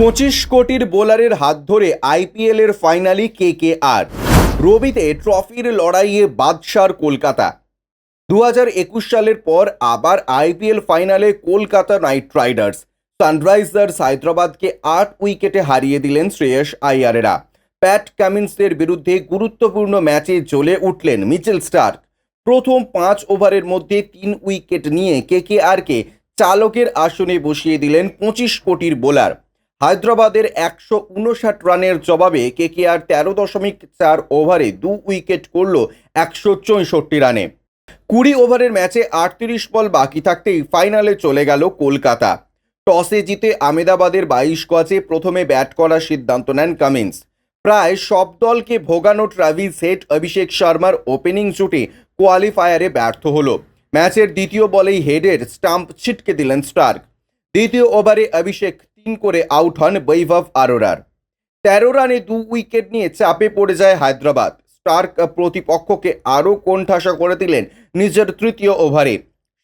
পঁচিশ কোটির বোলারের হাত ধরে আইপিএল এর ফাইনালি কে কে আর রবিতে ট্রফির লড়াইয়ে বাদশার কলকাতা। দু একুশ সালের পর আবার আইপিএল ফাইনালে কলকাতা নাইট রাইডার্স। সানরাইজার্স হায়দ্রাবাদকে আট উইকেটে হারিয়ে দিলেন শ্রেয়স আইয়ারেরা প্যাট কামিন্সের বিরুদ্ধে গুরুত্বপূর্ণ ম্যাচে জ্বলে উঠলেন মিচেল স্টার্ক। প্রথম পাঁচ ওভারের মধ্যে তিন উইকেট নিয়ে কেকেআরকে চালকের আসনে বসিয়ে দিলেন পঁচিশ কোটির বোলার। হায়দ্রাবাদের একশো উনষাট রানের জবাবে কেকেআর তেরো দশমিক চার ওভারে দু উইকেট করল একশো চৌষট্টি রানে। কুড়ি ওভারের ম্যাচে আটত্রিশ বল বাকি থাকতেই ফাইনালে চলে গেল কলকাতা। টসে জিতে আমেদাবাদের বাইশ গজে প্রথমে ব্যাট করার সিদ্ধান্ত নেন কামিন্স। প্রায় সব দলকে ভোগানো ট্রাভিস হেড অভিষেক শর্মার ওপেনিং জুটে কোয়ালিফায়ারে ব্যর্থ হলো। ম্যাচের দ্বিতীয় বলেই হেডের স্টাম্প ছিটকে দিলেন স্টার্ক। দ্বিতীয় ওভারে অভিষেক করে আউট হন বৈভব আরোরার। তেরো রানে দু উইকেট নিয়ে চাপে পড়ে যায় হায়দ্রাবাদ। স্টার্ক প্রতিপক্ষকে আরও কোণঠাসা করে দিলেন নিজের তৃতীয় ওভারে।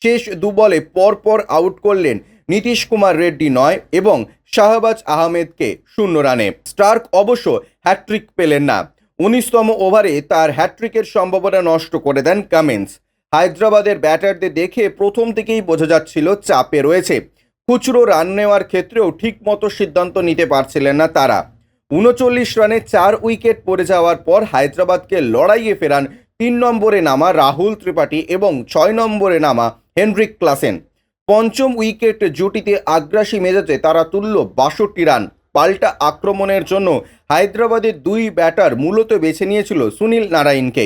শেষ দু বলে পরপর আউট করলেন নীতিশ কুমার রেড্ডি নয় এবং শাহবাজ আহমেদকে শূন্য রানে। স্টার্ক অবশ্য হ্যাট্রিক পেলেন না। উনিশতম ওভারে তার হ্যাট্রিকের সম্ভাবনা নষ্ট করে দেন কামিন্স। হায়দ্রাবাদের ব্যাটারদের দেখে প্রথম থেকেই বোঝা যাচ্ছিল চাপে রয়েছে। খুচরো রান নেওয়ার ক্ষেত্রেও ঠিকমতো সিদ্ধান্ত নিতে পারছিলেন না তারা। উনচল্লিশ রানে চার উইকেট পড়ে যাওয়ার পর হায়দ্রাবাদকে লড়াইয়ে ফেরান তিন নম্বরে নামা রাহুল ত্রিপাঠী এবং ছয় নম্বরে নামা হেনরিক ক্লাসেন। পঞ্চম উইকেট জুটিতে আগ্রাসী মেজাজে তারা তুলল বাষট্টি রান। পাল্টা আক্রমণের জন্য হায়দ্রাবাদের দুই ব্যাটার মূলত বেছে নিয়েছিল সুনীল নারায়ণকে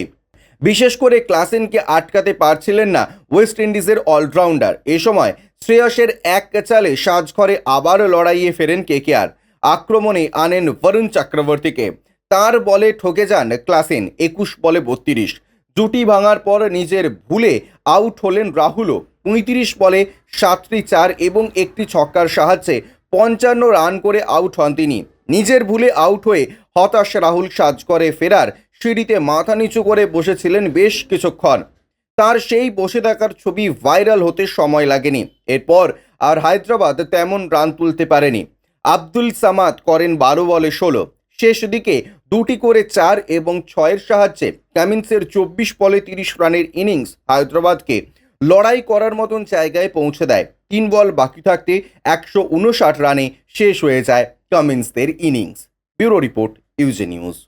বিশেষ করে ক্লাসেনকে আটকাতে পারছিলেন না ওয়েস্ট ইন্ডিজের অলরাউন্ডার। এ সময় শ্রেয়সের এক চালে সাজঘরে আবার লড়াইয়ে ফেরেন কেকেআর। আক্রমণে আনেন বরুণ চক্রবর্তীকে। তার বলে ঠকে যান ক্লাসেন, একুশ বলে বত্রিশ। জুটি ভাঙার পর নিজের ভুলে আউট হলেন রাহুলও। পঁয়ত্রিশ বলে সাতটি চার এবং একটি ছক্কার সাহায্যে পঞ্চান্ন রান করে আউট হন তিনি। নিজের ভুলে আউট হয়ে হতাশ রাহুল সাজ করে ফেরার সিঁড়িতে মাথা নিচু করে বসেছিলেন বেশ কিছুক্ষণ। তার সেই বসে থাকার ছবি ভাইরাল হতে সময় লাগেনি। এরপর আর হায়দ্রাবাদ তেমন রান তুলতে পারেনি। আব্দুল সামাদ করেন বারো বলে ষোলো। শেষ দিকে দুটি করে চার এবং ছয়ের সাহায্যে কামিন্সের চব্বিশ বলে তিরিশ রানের ইনিংস হায়দ্রাবাদকে লড়াই করার মতন জায়গায় পৌঁছে দেয়। তিন বল বাকি থাকতে একশো উনষাট রানে শেষ হয়ে যায় কামিন্সদের innings. Bureau report, UJ news.